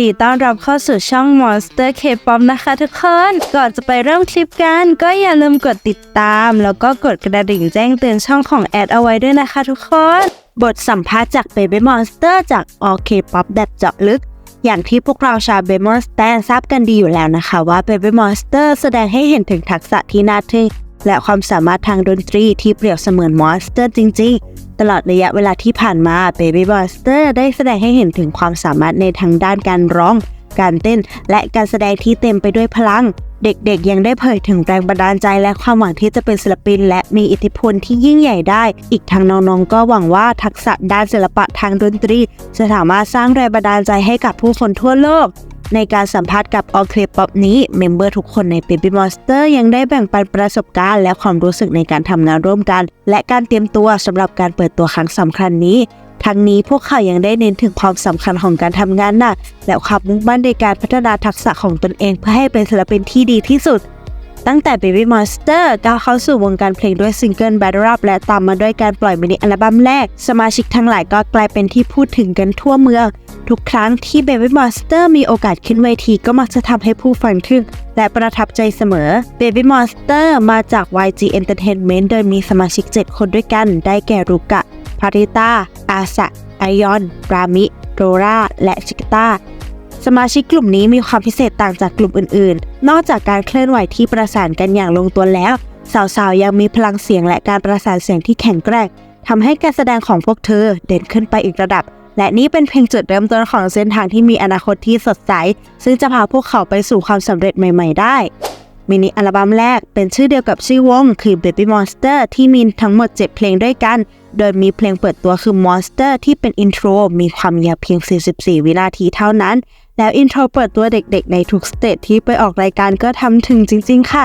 ดีต้อนรับเข้าสู่ช่อง Monster K-pop นะคะทุกคน ก่อนจะไปเริ่มคลิปกัน ก็อย่าลืมกดติดตาม แล้วก็กดกระดิ่งแจ้งเตือนช่องของแอดเอาไว้ด้วยนะคะทุกคน บทสัมภาษณ์จาก Baby Monster จาก All K-pop แบบเจาะลึก อย่างที่พวกเราชาว Baby Monster ทราบกันดีอยู่แล้วนะคะว่า Baby Monster แสดงให้เห็นถึงทักษะที่น่าทึ่ง และความสามารถทางดนตรีที่เปรียบเสมือนมอนสเตอร์จริง ๆ ตลอดระยะเวลาที่ผ่านมา Baby Monster ได้แสดงให้เห็นถึงความสามารถในทางด้านการร้อง การเต้น และการแสดงที่เต็มไปด้วยพลัง เด็กๆ ยังได้เผยถึงแรงบันดาลใจและความหวังที่จะเป็นศิลปิน และมีอิทธิพลที่ยิ่งใหญ่ได้ อีกทางน้องๆ ก็หวังว่าทักษะด้านศิลปะทางดนตรี จะสามารถสร้างแรงบันดาลใจให้กับผู้คนทั่วโลก ในการสัมภาษณ์กับ All K-pop นี้เมมเบอร์ทุกคนใน Baby Monster ยังได้แบ่งปันประสบการณ์และความรู้สึกในการทำงานร่วมกัน และการเตรียมตัวสำหรับการเปิดตัวครั้งสำคัญนี้ทั้งนี้พวกเขายังได้เน้นถึงความสำคัญของการทำงานหนักและความมุ่งมั่นในการพัฒนาทักษะของตนเองเพื่อให้เป็นศิลปินที่ดีที่สุด ตั้งแต่ Baby Monster ก้าวเข้าสู่วงการเพลงด้วยซิงเกิล Battle Up และตามมาด้วยการปล่อยมินิอัลบั้มแรก สมาชิกทั้งหลายก็กลายเป็นที่พูดถึงกันทั่วเมือง ทุกครั้งที่ Baby Monster มีโอกาสขึ้นเวทีก็มักจะทำให้ผู้ฟังทึ่งและประทับใจเสมอ Baby Monster มาจาก YG Entertainment โดยมีสมาชิก 7 คนด้วยกัน ได้แก่รุกะ พาริตาอาสะไอยอน รามิ โรรา และชิกตา สมาชิกกลุ่มนี้มีความพิเศษต่างจากกลุ่มอื่นๆ นอกจากการเคลื่อนไหวที่ประสานกันอย่างลงตัวแล้ว สาวๆ ยังมีพลังเสียงและการประสานเสียงที่แข็งแกร่งทำให้การแสดงของพวกเธอเด่นขึ้นไปอีกระดับ และนี่เป็นเพียงจุดเริ่มต้นของเส้นทางที่มีอนาคตที่สดใส ซึ่งจะพาพวกเขาไปสู่ความสำเร็จใหม่ ๆ ได้มินิอัลบั้มแรกเป็นชื่อเดียวกับชื่อวง คือ Baby Monster ที่มีทั้งหมด 7 เพลงด้วยกัน โดยมีเพลงเปิดตัวคือ Monster ที่เป็นอินโทรมีความยาวเพียง 44 วินาทีเท่านั้น แล้วอินโทรเปิดตัวเด็กๆ ในทุกสเตจที่ไปออกรายการก็ทำถึงจริง ๆ ค่ะ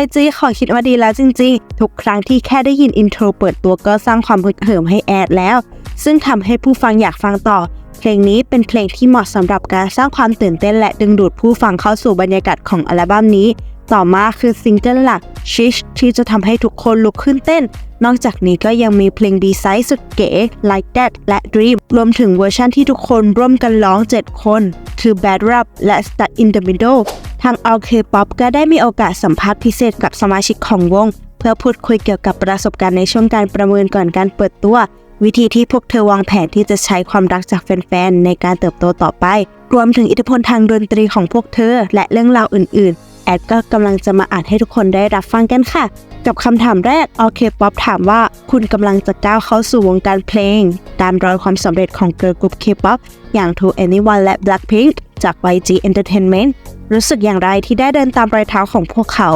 YG ขอคิดว่าดีแล้วจริง ๆ ทุกครั้งที่แค่ได้ยินอินโทรเปิดตัวก็สร้างความฮึกเหิมให้แอดแล้ว ซึ่งทำให้ผู้ฟังอยากฟังต่อ เพลงนี้เป็นเพลงที่เหมาะสำหรับการสร้างความตื่นเต้นและดึงดูดผู้ฟังเข้าสู่บรรยากาศของอัลบั้มนี้ ต่อมาคือซิงเกิลหลัก Shish ที่จะทำให้ทุกคนลุกขึ้นเต้น นอกจากนี้ก็ยังมีเพลงดีไซน์สุดเก๋ Like That และ Dream รวมถึงเวอร์ชั่นที่ทุกคนร่วมกันร้อง 7 คน คือ Bad Rap และ Stuck in the Middle ทาง All K-pop ก็ได้มีโอกาสสัมภาษณ์พิเศษกับสมาชิกของวง เพื่อพูดคุยเกี่ยวกับประสบการณ์ในช่วงการประเมินก่อนการเปิดตัว วิธีที่พวกเธอวางแผนที่จะใช้ความรักจากแฟนๆในการเติบโตต่อไป รวมถึงอิทธิพลทางดนตรีของพวกเธอ และเรื่องราวอื่น ๆ ดก็กำลังจะมาอ่านให้ทุกคนได้รับฟังกันค่ะ กับคำถามแรก o k Pop ถามว่าคุณกำลังจะก้าวเข้าสู่วงการเพลง ตามรอยความสำเร็จของเกิร์ลกรุ๊ปเคป๊อปอย่าง To Anyone และ Blackpink จาก YG Entertainment รู้สึกอย่างไรที่ได้เดินตามรอยเท้าของพวกเขา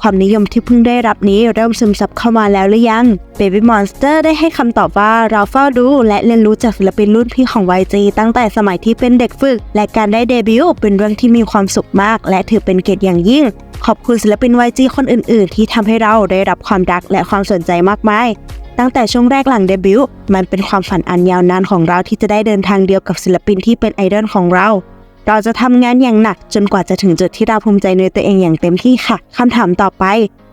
ความนิยมที่เพิ่งได้รับนี้เริ่มซึมซับเข้ามาแล้วหรือยัง Baby Monster ได้ให้คำตอบว่าเราเฝ้าดูและเรียนรู้จากศิลปินรุ่นพี่ของ YG ตั้งแต่สมัยที่เป็นเด็กฝึก และการได้เดบิวต์เป็นเรื่องที่มีความสุขมาก และถือเป็นเกียรติอย่างยิ่ง ขอบคุณศิลปิน YG คนอื่น ๆ ที่ทำให้เราได้รับความรักและความสนใจมากมายตั้งแต่ช่วงแรกหลังเดบิวต์มันเป็นความฝันอันยาวนานของเราที่จะได้เดินทางเดียวกับศิลปินที่เป็นไอดอลของเรา เราจะทำงานอย่างหนักจนกว่าจะถึงจุดที่เราภูมิใจในตัวเองอย่างเต็มที่ค่ะคำถามต่อไป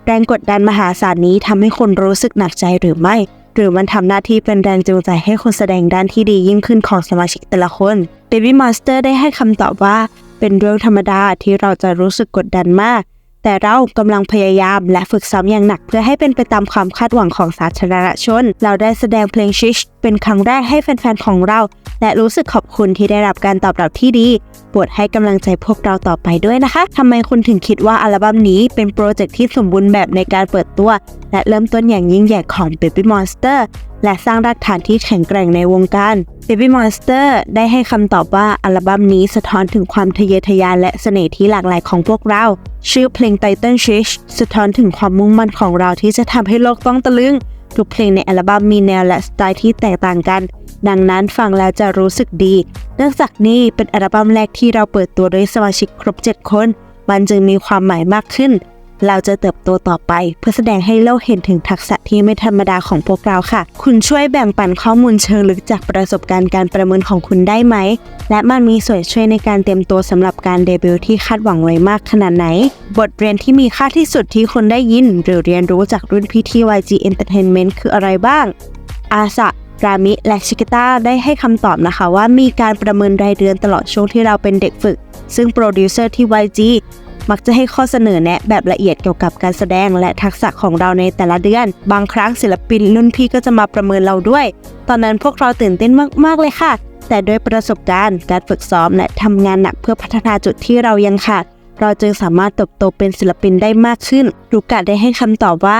แรงกดดันมหาศาลนี้ทำให้คนรู้สึกหนักใจหรือไม่ หรือมันทำหน้าที่เป็นแรงจูงใจให้คนแสดงด้านที่ดียิ่งขึ้นของสมาชิกแต่ละคน Baby Monster ได้ให้คำตอบว่า เป็นเรื่องธรรมดาที่เราจะรู้สึกกดดันมาก แต่เรากำลังพยายามและฝึกซ้อมอย่างหนัก เพื่อให้เป็นไปตามความคาดหวังของสาธารณชน เราได้แสดงเพลงชิชเป็นครั้งแรกให้แฟนๆของเรา และรู้สึกขอบคุณที่ได้รับการตอบรับที่ดี โปรดให้กำลังใจพวกเราต่อไปด้วยนะคะทำไมคุณถึงคิดว่าอัลบั้มนี้เป็นโปรเจกต์ที่สมบูรณ์แบบในการเปิดตัว และเริ่มต้นอย่างยิ่งใหญ่ของ Baby Monster และสร้างรากฐานที่แข็งแกร่งในวงการ Baby Monster ได้ให้คำตอบว่าอัลบั้มนี้สะท้อนถึงความทะเยอทะยานและเสน่ห์ที่หลากหลายของพวกเรา ชื่อเพลง Title Shish สะท้อนถึงความมุ่งมั่นของเราที่จะทำให้โลกต้องตะลึง ทุกเพลงในอัลบั้มมีแนวและสไตล์ที่แตกต่างกัน ดังนั้นฟังแล้วจะรู้สึกดี เนื่องจากนี่เป็นอัลบั้มแรกที่เราเปิดตัวด้วยสมาชิกครบ 7 คน มันจึงมีความหมายมากขึ้น เราจะเติบโตต่อไป เพื่อแสดงให้โลกเห็นถึงทักษะที่ไม่ธรรมดาของพวกเราค่ะ คุณช่วยแบ่งปันข้อมูลเชิงลึกจากประสบการณ์การประเมินของคุณได้ไหม และมันมีส่วนช่วยในการเตรียมตัวสำหรับการเดบิวต์ที่คาดหวังไว้มากขนาดไหน บทเรียนที่มีค่าที่สุดที่คุณได้ยิน หรือเรียนรู้จากรุ่นพี่ที่ YG Entertainment คืออะไรบ้าง อาสะ รามิและชิกิต้าได้ให้คำตอบนะคะว่ามีการประเมินรายเดือนตลอดช่วงที่เราเป็นเด็กฝึก ซึ่งโปรดิวเซอร์ที่ YG มักจะให้ข้อเสนอแนะแบบละเอียดเกี่ยวกับการแสดงและทักษะของเราในแต่ละเดือน บางครั้งศิลปินรุ่นพี่ก็จะมาประเมินเราด้วย ตอนนั้นพวกเราตื่นเต้นมากๆเลยค่ะ แต่ด้วยประสบการณ์ การฝึกซ้อมและทำงานหนักเพื่อพัฒนาจุดที่เรายังขาดเราจึงสามารถเติบโตเป็นศิลปินได้มากขึ้นรูกะได้ให้คำตอบว่า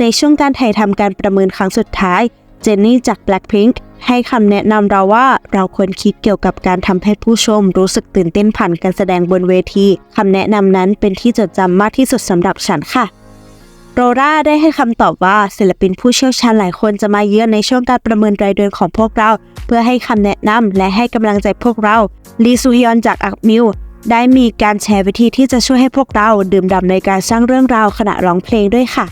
ในช่วงการถ่ายทำการประเมินครั้งสุดท้าย เจนนี่จาก Blackpink ให้คำแนะนำเราว่าเราควรคิดเกี่ยวกับการทำให้ผู้ชมรู้สึกตื่นเต้นผ่านการแสดงบนเวทีคำแนะนำนั้นเป็นที่จดจำมากที่สุดสำหรับฉันค่ะ โรราได้ให้คำตอบว่าศิลปินผู้เชี่ยวชาญหลายคนจะมาเยือนในช่วงการประเมินรายเดือนของพวกเรา เพื่อให้คำแนะนำและให้กำลังใจพวกเราลีซูฮยอนจากอักมิวได้มีการแชร์วิธีที่จะช่วยให้พวกเราดื่มด่ำในการสร้างเรื่องราวขณะร้องเพลงด้วยค่ะ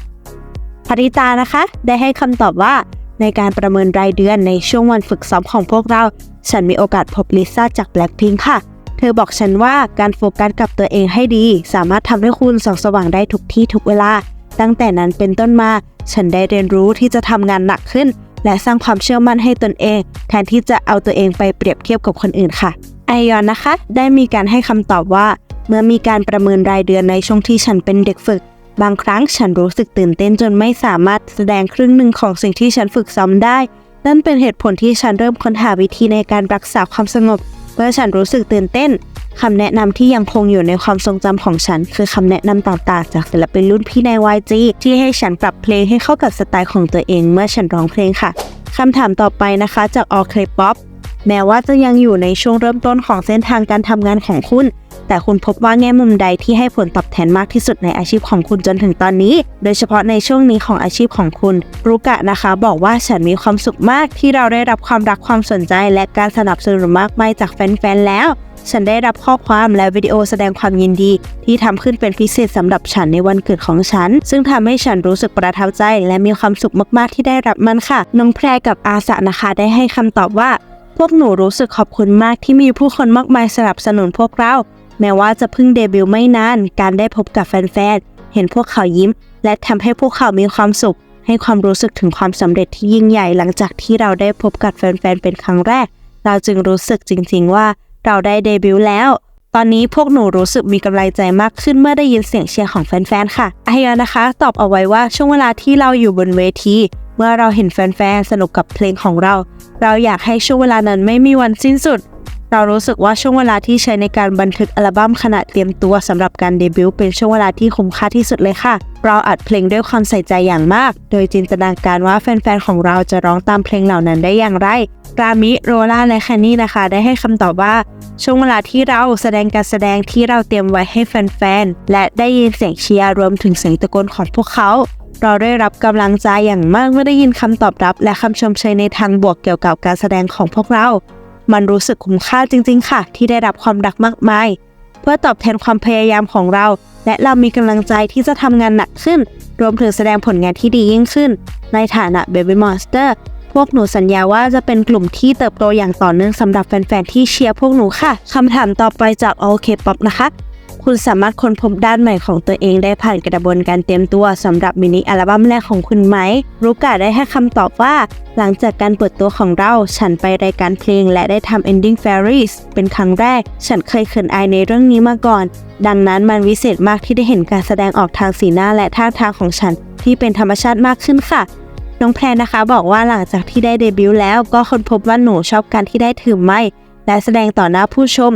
ภริตานะคะ ได้ให้คำตอบว่า ในการประเมินรายเดือนในช่วงวันฝึกซ้อมของพวกเรา ฉันมีโอกาสพบลิซ่าจาก Blackpink ค่ะ เธอบอกฉันว่าการโฟกัสกับตัวเองให้ดี สามารถทำให้คุณส่องสว่างได้ทุกที่ทุกเวลา ตั้งแต่นั้นเป็นต้นมา ฉันได้เรียนรู้ที่จะทำงานหนักขึ้น และสร้างความเชื่อมั่นให้ตนเอง แทนที่จะเอาตัวเองไปเปรียบเทียบกับคนอื่นค่ะ ไอยอนนะคะ ได้มีการให้คำตอบว่า เมื่อมีการประเมินรายเดือนในช่วงที่ฉันเป็นเด็กฝึก บางครั้งฉันรู้สึกตื่นเต้นจนไม่สามารถแสดงครึ่งหนึ่งของสิ่งที่ฉันฝึกซ้อมได้ นั่นเป็นเหตุผลที่ฉันเริ่มค้นหาวิธีในการรักษาความสงบเมื่อฉันรู้สึกตื่นเต้นคำแนะนำที่ยังคงอยู่ในความทรงจำของฉัน คือคำแนะนำต่างๆจากศิลปินรุ่นพี่ใน YG ที่ให้ฉันปรับเพลงให้เข้ากับสไตล์ของตัวเองเมื่อฉันร้องเพลงค่ะคำถามต่อไปนะคะจาก All K-pop แม้ว่าจะยังอยู่ในช่วงเริ่มต้นของเส้นทางการทำงานของคุณ แต่คุณพบว่าแง่มุมใดที่ให้ผลตอบแทนมากที่สุดในอาชีพของคุณจนถึงตอนนี้ โดยเฉพาะในช่วงนี้ของอาชีพของคุณรุกะนะคะ บอกว่าฉันมีความสุขมากที่เราได้รับความรักความสนใจ และการสนับสนุนมากมายจากแฟนๆแล้วฉันได้รับข้อความและวิดีโอแสดงความยินดี ที่ทำขึ้นเป็นพิเศษสำหรับฉันในวันเกิดของฉัน ซึ่งทำให้ฉันรู้สึกประทับใจ และมีความสุขมากๆที่ได้รับมันค่ะน้องแพรกับอาสะนะคะได้ให้คำตอบว่า พวกหนูรู้สึกขอบคุณมากที่มีผู้คนมากมายสนับสนุนพวกเรา แม้ว่าจะเพิ่งเดบิวต์ไม่นาน การได้พบกับแฟนๆ เห็นพวกเขายิ้ม และทำให้พวกเขามีความสุข ให้ความรู้สึกถึงความสำเร็จที่ยิ่งใหญ่หลังจากที่เราได้พบกับแฟนๆ เป็นครั้งแรก เราจึงรู้สึกจริง ๆ ว่าเราได้เดบิวต์แล้ว ตอนนี้พวกหนูรู้สึกมีกำลังใจมากขึ้นเมื่อได้ยินเสียงเชียร์ของแฟนๆ ค่ะไอยอนนะคะ ตอบเอาไว้ว่าช่วงเวลาที่เราอยู่บนเวทีเมื่อเราเห็นแฟนๆ สนุกกับเพลงของเรา เราอยากให้ช่วงเวลานั้นไม่มีวันสิ้นสุด เรารู้สึกว่าช่วงเวลาที่ใช้ในการบันทึกอัลบั้มขณะเตรียมตัวสำหรับการเดบิวต์เป็นช่วงเวลาที่คุ้มค่าที่สุดเลยค่ะ เราอัดเพลงด้วยความใส่ใจอย่างมาก โดยจินตนาการว่าแฟนๆของเราจะร้องตามเพลงเหล่านั้นได้อย่างไรรามิโรล่าและแคนนี่นะคะ ได้ให้คำตอบว่า ช่วงเวลาที่เราแสดงการแสดงที่เราเตรียมไว้ให้แฟนๆและได้ยินเสียงเชียร์รวมถึงเสียงตะโกนของพวกเขาเราได้รับกำลังใจอย่างมากเมื่อได้ยินคำตอบรับ และคำชมเชยในทางบวกเกี่ยวกับการแสดงของพวกเรา มันรู้สึกคุ้มค่าจริง ๆ ค่ะ ที่ได้รับความรักมากมาย เพื่อตอบแทนความพยายามของเรา และเรามีกำลังใจที่จะทำงานหนักขึ้น รวมถึงแสดงผลงานที่ดียิ่งขึ้น ในฐานะ Baby Monster พวกหนูสัญญาว่าจะเป็นกลุ่มที่เติบโตอย่างต่อเนื่องสำหรับแฟน ๆ ที่เชียร์พวกหนูค่ะคำถามต่อไปจาก OK Pop นะคะ คุณสามารถค้นพบด้านใหม่ของตัวเองได้ผ่านกระบวนการเตรียมตัวสำหรับมินิอัลบั้มแรกของคุณไหมรุกะได้ให้คำตอบว่า หลังจากการเปิดตัวของเรา ฉันไปรายการเพลงและได้ทำ Ending Fairies เป็นครั้งแรก ฉันเคยเขินอายในเรื่องนี้มาก่อน ดังนั้นมันวิเศษมากที่ได้เห็นการแสดงออกทางสีหน้าและท่าทางของฉัน ที่เป็นธรรมชาติมากขึ้นค่ะน้องแพรนะคะบอกว่าหลังจากที่ได้เดบิวต์แล้วก็ค้นพบว่าหนูชอบการที่ได้ถือไม้และแสดงต่อหน้าผู้ชม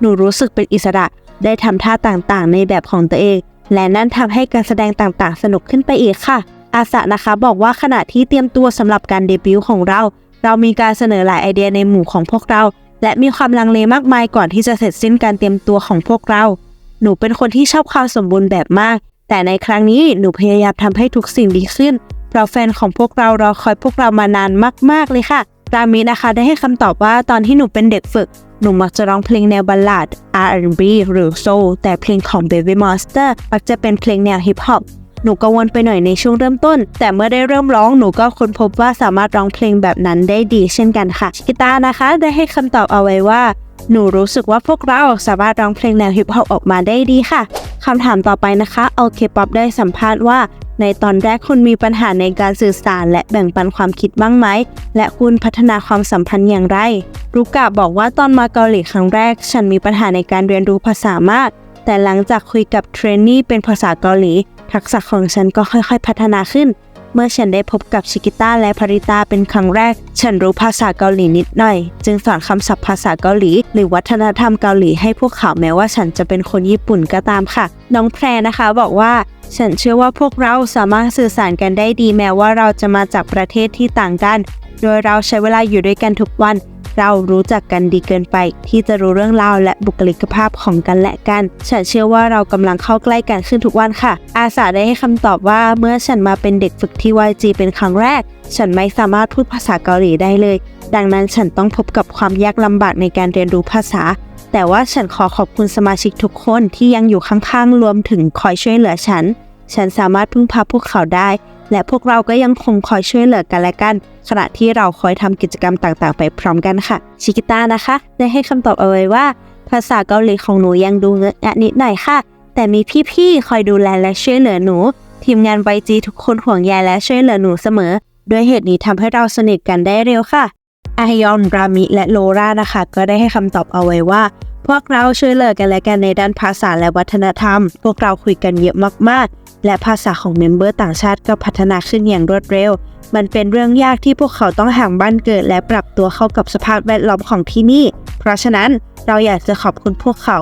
หนูรู้สึกเป็นอิสระ ได้ทำท่าต่างๆ ในแบบของตัวเอง และนั่นทำให้การแสดงต่างๆ สนุกขึ้นไปอีกค่ะ อาสะนะคะบอกว่าขณะที่เตรียมตัวสำหรับการเดบิวต์ของเรา เรามีการเสนอหลายไอเดียในหมู่ของพวกเรา และมีความลังเลมากมายก่อนที่จะเสร็จสิ้นการเตรียมตัวของพวกเรา หนูเป็นคนที่ชอบความสมบูรณ์แบบมาก แต่ในครั้งนี้หนูพยายามทำให้ทุกสิ่งดีขึ้นเพราะแฟนของพวกเรารอคอยพวกเรามานานมาก ๆ เลยค่ะรามินะคะได้ให้คำตอบว่าตอนที่หนูเป็นเด็กฝึก หนูมักจะร้องเพลงแนวบัลลาด R&B หรือโซลแต่เพลงของ Baby Monster มักจะเป็นเพลงแนวฮิปฮอปหนูกังวลไปหน่อยในช่วงเริ่มต้น แต่เมื่อได้เริ่มร้องหนูก็ค้นพบว่าสามารถร้องเพลงแบบนั้นได้ดีเช่นกันค่ะชิกิตานะคะได้ให้คำตอบเอาไว้ว่า หนูรู้สึกว่าพวกเราสามารถร้องเพลงแนวฮิปฮอปออกมาได้ดีค่ะ คำถามต่อไปนะคะเอาเคป๊อปได้สัมภาษณ์ว่า ในตอนแรกคุณมีปัญหาในการสื่อสาร และแบ่งปันความคิดบ้างไหม และคุณพัฒนาความสัมพันธ์อย่างไร รุกะบอกว่าตอนมาเกาหลีครั้งแรก ฉันมีปัญหาในการเรียนรู้ภาษามาก แต่หลังจากคุยกับเทรนนี่เป็นภาษาเกาหลี ทักษะของฉันก็ค่อยๆ พัฒนาขึ้น เมื่อฉันได้พบกับชิกิต้าและพาริตาเป็นครั้งแรก ฉันรู้ภาษาเกาหลีนิดหน่อย จึงสอนคำศัพท์ภาษาเกาหลี หรือวัฒนธรรมเกาหลีให้พวกเขาแม้ว่าฉันจะเป็นคนญี่ปุ่นก็ตามค่ะ น้องแพรนะคะบอกว่าฉันเชื่อว่าพวกเราสามารถสื่อสารกันได้ดีแม้ว่าเราจะมาจากประเทศที่ต่างกัน โดยเราใช้เวลาอยู่ด้วยกันทุกวัน เรารู้จักกันดีเกินไป ที่จะรู้เรื่องราวและบุคลิกภาพของกันและกัน ฉันเชื่อว่าเรากำลังเข้าใกล้กันขึ้นทุกวันค่ะ อาสาได้ให้คำตอบว่าเมื่อฉันมาเป็นเด็กฝึกที่ YG เป็นครั้งแรก ฉันไม่สามารถพูดภาษาเกาหลีได้เลย ดังนั้นฉันต้องพบกับความยากลำบากในการเรียนรู้ภาษาแต่ว่าฉันขอขอบคุณสมาชิกทุกคนที่ยังอยู่ข้างๆ รวมถึงคอยช่วยเหลือฉัน ฉันสามารถพึ่งพาพวกเขาได้ และพวกเราก็ยังคงคอยช่วยเหลือกันและกัน ขณะที่เราคอยทำกิจกรรมต่างๆ ไปพร้อมกันค่ะ ชิกิต้านะคะได้ให้คำตอบเอาไว้ว่า ภาษาเกาหลีของหนูยังดูเงอะงะนิดหน่อยค่ะ แต่มีพี่ๆ คอยดูแลและช่วยเหลือหนู ทีมงานไวจีทุกคนห่วงใยและช่วยเหลือหนูเสมอ ด้วยเหตุนี้ทำให้เราสนิทกันได้เร็วค่ะอายอนรามิและโลรานะคะ ก็ได้ให้คำตอบเอาไว้ว่า พวกเราช่วยเหลือกันและกันในด้านภาษาและวัฒนธรรม พวกเราคุยกันเยอะมากๆ และภาษาของเมมเบอร์ต่างชาติก็พัฒนาขึ้นอย่างรวดเร็ว มันเป็นเรื่องยากที่พวกเขาต้องห่างบ้านเกิด และปรับตัวเข้ากับสภาพแวดล้อมของที่นี่ เพราะฉะนั้นเราอยากจะขอบคุณพวกเขา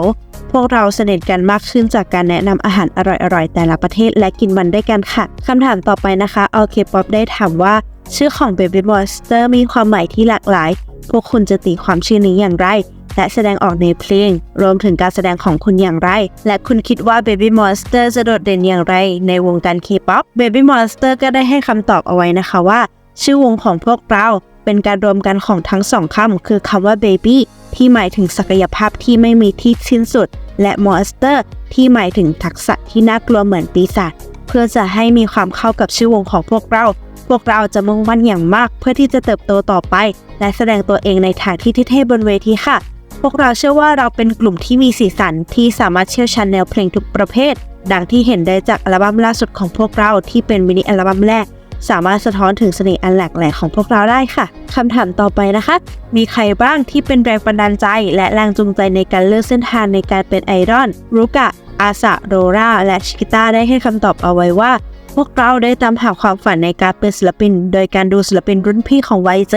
พวกเราสนิทกันมากขึ้นจากการแนะนำอาหารอร่อยๆ แต่ละประเทศและกินมันด้วยกันค่ะคำถามต่อไปนะคะเอาเคป๊อปได้ถามว่า ชื่อของ Baby Monster มีความหมายที่หลากหลาย พวกคุณจะตีความชื่อนี้อย่างไร และแสดงออกในเพลง รวมถึงการแสดงของคุณอย่างไร และคุณคิดว่า Baby Monster จะโดดเด่นอย่างไร ในวงการ K-POP Baby Monster ก็ได้ให้คำตอบเอาไว้นะคะว่า ชื่อวงของพวกเราเป็นการรวมกันของทั้งสองคำคือคำว่า Baby ที่หมายถึงศักยภาพที่ไม่มีที่สิ้นสุด และ Monster ที่หมายถึงทักษะที่น่ากลัวเหมือนปีศาจเพื่อจะให้มีความเข้ากับชื่อวงของพวกเราพวกเราจะมุ่งมั่นอย่างมากเพื่อที่จะเติบโตต่อไป และแสดงตัวเองในทางที่เท่บนเวทีค่ะ พวกเราเชื่อว่าเราเป็นกลุ่มที่มีสีสันที่สามารถเชี่ยวชาญแนวเพลงทุกประเภท ดังที่เห็นได้จากอัลบั้มล่าสุดของพวกเราที่เป็นมินิอัลบั้มแรก สามารถสะท้อนถึงเสน่ห์อันแหลกแหลกของพวกเราได้ค่ะคำถามต่อไปนะคะ มีใครบ้างที่เป็นแรงบันดาลใจ และแรงจูงใจในการเลือกเส้นทางในการเป็นไอดอลรุกะอาสะโรราและชิกิต้าได้ให้คำตอบเอาไว้ว่าพวกเราได้ตามหาความฝันในการเป็นศิลปิน โดยการดูศิลปินรุ่นพี่ของ YG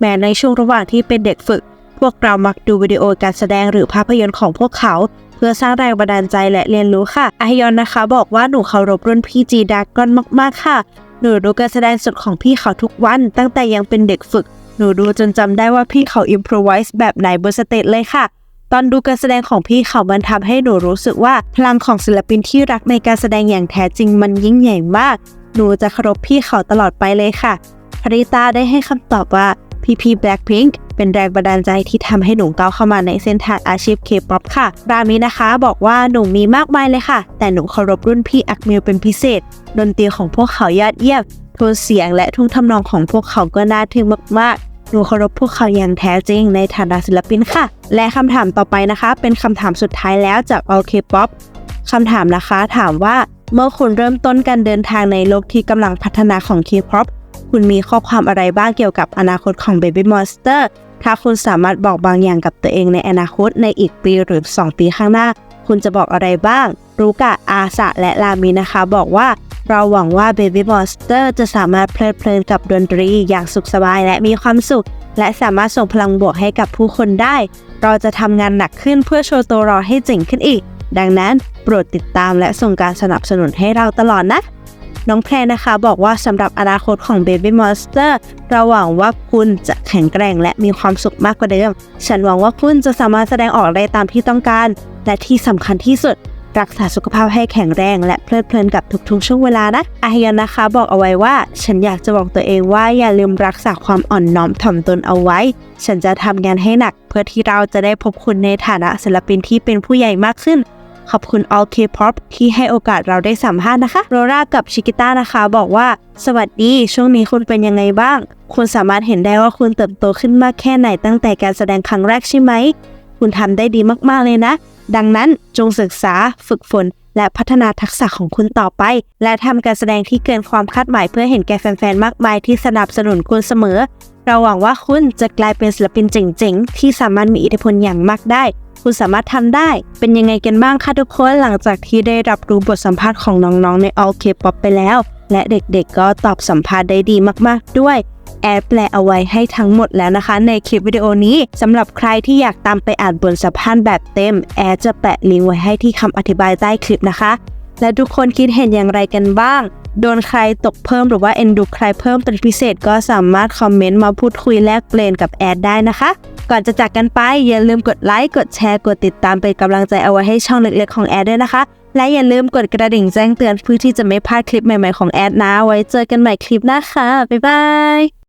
แม้ในช่วงระหว่างที่เป็นเด็กฝึก พวกเรามักดูวิดีโอการแสดงหรือภาพยนตร์ของพวกเขา เพื่อสร้างแรงบันดาลใจและเรียนรู้ค่ะอายอนนะคะ บอกว่าหนูเคารพรุ่นพี่จีดากอนมากๆค่ะ หนูดูการแสดงสดของพี่เขาทุกวัน ตั้งแต่ยังเป็นเด็กฝึก หนูดูจนจำได้ว่าพี่เขาอิมพรไวส์แบบไหนบนสเตจเลยค่ะตอนดูการแสดงของพี่เขามันทำให้หนูรู้สึกว่าพลังของศิลปินที่รักในการแสดงอย่างแท้จริงมันยิ่งใหญ่มาก หนูจะเคารพพี่เขาตลอดไปเลยค่ะภริตาได้ให้คำตอบว่า พี่พี Blackpink เป็นแรงบันดาลใจที่ทำให้หนูก้าวเข้ามาในเส้นทางอาชีพ K-POP ค่ะ รามินะคะบอกว่าหนูมีมากมายเลยค่ะ แต่หนูเคารพรุ่นพี่อักมิวเป็นพิเศษ ดนตรีของพวกเขายอดเยี่ยมโทนเสียงและทุ่งทำนองของพวกเขาก็น่าทึ่งมากๆ หนูเคารพพวกเขาอย่างแท้จริงในฐานะศิลปินค่ะ และคำถามต่อไปนะคะ เป็นคำถามสุดท้ายแล้วจาก All K-POP คำถามนะคะถามว่าเมื่อคุณเริ่มต้นการเดินทางในโลกที่กำลังพัฒนาของ K-POP คุณมีข้อความอะไรบ้างเกี่ยวกับอนาคตของ Baby Monster ถ้าคุณสามารถบอกบางอย่างกับตัวเองในอนาคตในอีกปีหรือ 2 ปีข้างหน้า คุณจะบอกอะไรบ้าง รู้กะอาสะและลามินะคะ บอกว่าเราหวังว่า Baby Monster จะสามารถเพลิดเพลินกับดนตรีอย่างสุขสบายและมีความสุข และสามารถส่งพลังบวกให้กับผู้คนได้ เราจะทำงานหนักขึ้นเพื่อโชว์ตัวเราให้เจ๋งขึ้นอีก ดังนั้นโปรดติดตามและส่งการสนับสนุนให้เราตลอดนะ น้องแพรนะคะ บอกว่าสำหรับอนาคตของ Baby Monster เราหวังว่าคุณจะแข็งแกร่งและมีความสุขมากกว่าเดิม ฉันหวังว่าคุณจะสามารถแสดงออกได้ตามที่ต้องการ และที่สำคัญที่สุด รักษาสุขภาพให้แข็งแรงและเพลิดเพลินกับทุกๆช่วงเวลานะอาฮยนนะคะ บอกเอาไว้ว่า ฉันอยากจะบอกตัวเองว่าอย่าลืมรักษาความอ่อนน้อมถ่อมตนเอาไว้ ฉันจะทำงานให้หนัก เพื่อที่เราจะได้พบคุณในฐานะศิลปินที่เป็นผู้ใหญ่มากขึ้น ขอบคุณ All K-POP ที่ให้โอกาสเราได้สัมภาษณ์นะคะ โรรากับชิกิต้านะคะ บอกว่า สวัสดี ช่วงนี้คุณเป็นยังไงบ้าง คุณสามารถเห็นได้ว่าคุณเติบโตขึ้นมากแค่ไหนตั้งแต่การแสดงครั้งแรกใช่ไหม คุณทำได้ดีมากๆเลยนะ ดังนั้นจงศึกษาฝึกฝนและพัฒนาทักษะของคุณต่อไป และทำการแสดงที่เกินความคาดหมายเพื่อเห็นแก่แฟนๆ มากมายที่สนับสนุนคุณเสมอ เราหวังว่าคุณจะกลายเป็นศิลปินเจ๋งๆ ที่สามารถมีอิทธิพลอย่างมากได้ คุณสามารถทำได้ เป็นยังไงกันบ้างคะทุกคนหลังจากที่ได้รับรู้บทสัมภาษณ์ของน้องๆใน All K-pop ไปแล้ว และเด็กๆก็ตอบสัมภาษณ์ได้ดีมากๆด้วยแอดแปลเอาไว้ให้ทั้งหมดแล้วนะคะ ในคลิปวิดีโอนี้สำหรับใครที่อยากตามไปอ่านบทสัมภาษณ์แบบเต็ม แอดจะแปะลิงก์ไว้ให้ที่คำอธิบายใต้คลิปนะคะ และทุกคนคิดเห็นอย่างไรกันบ้าง โดนใครตกเพิ่มหรือว่าเอ็นดูใครเพิ่มเป็นพิเศษก็สามารถคอมเมนต์มาพูดคุยแลกเปลี่ยนกับแอดได้นะคะ ก่อนจะจากกันไปอย่าลืมกดไลค์กดแชร์กดติดตามเป็นกำลังใจเอาไว้ให้ช่องเล็กๆของแอดด้วยนะคะ และอย่าลืมกดกระดิ่งแจ้งเตือนเพื่อที่จะไม่พลาดคลิปใหม่ๆของแอดนะไว้เจอกันใหม่คลิปหน้าค่ะบ๊ายบาย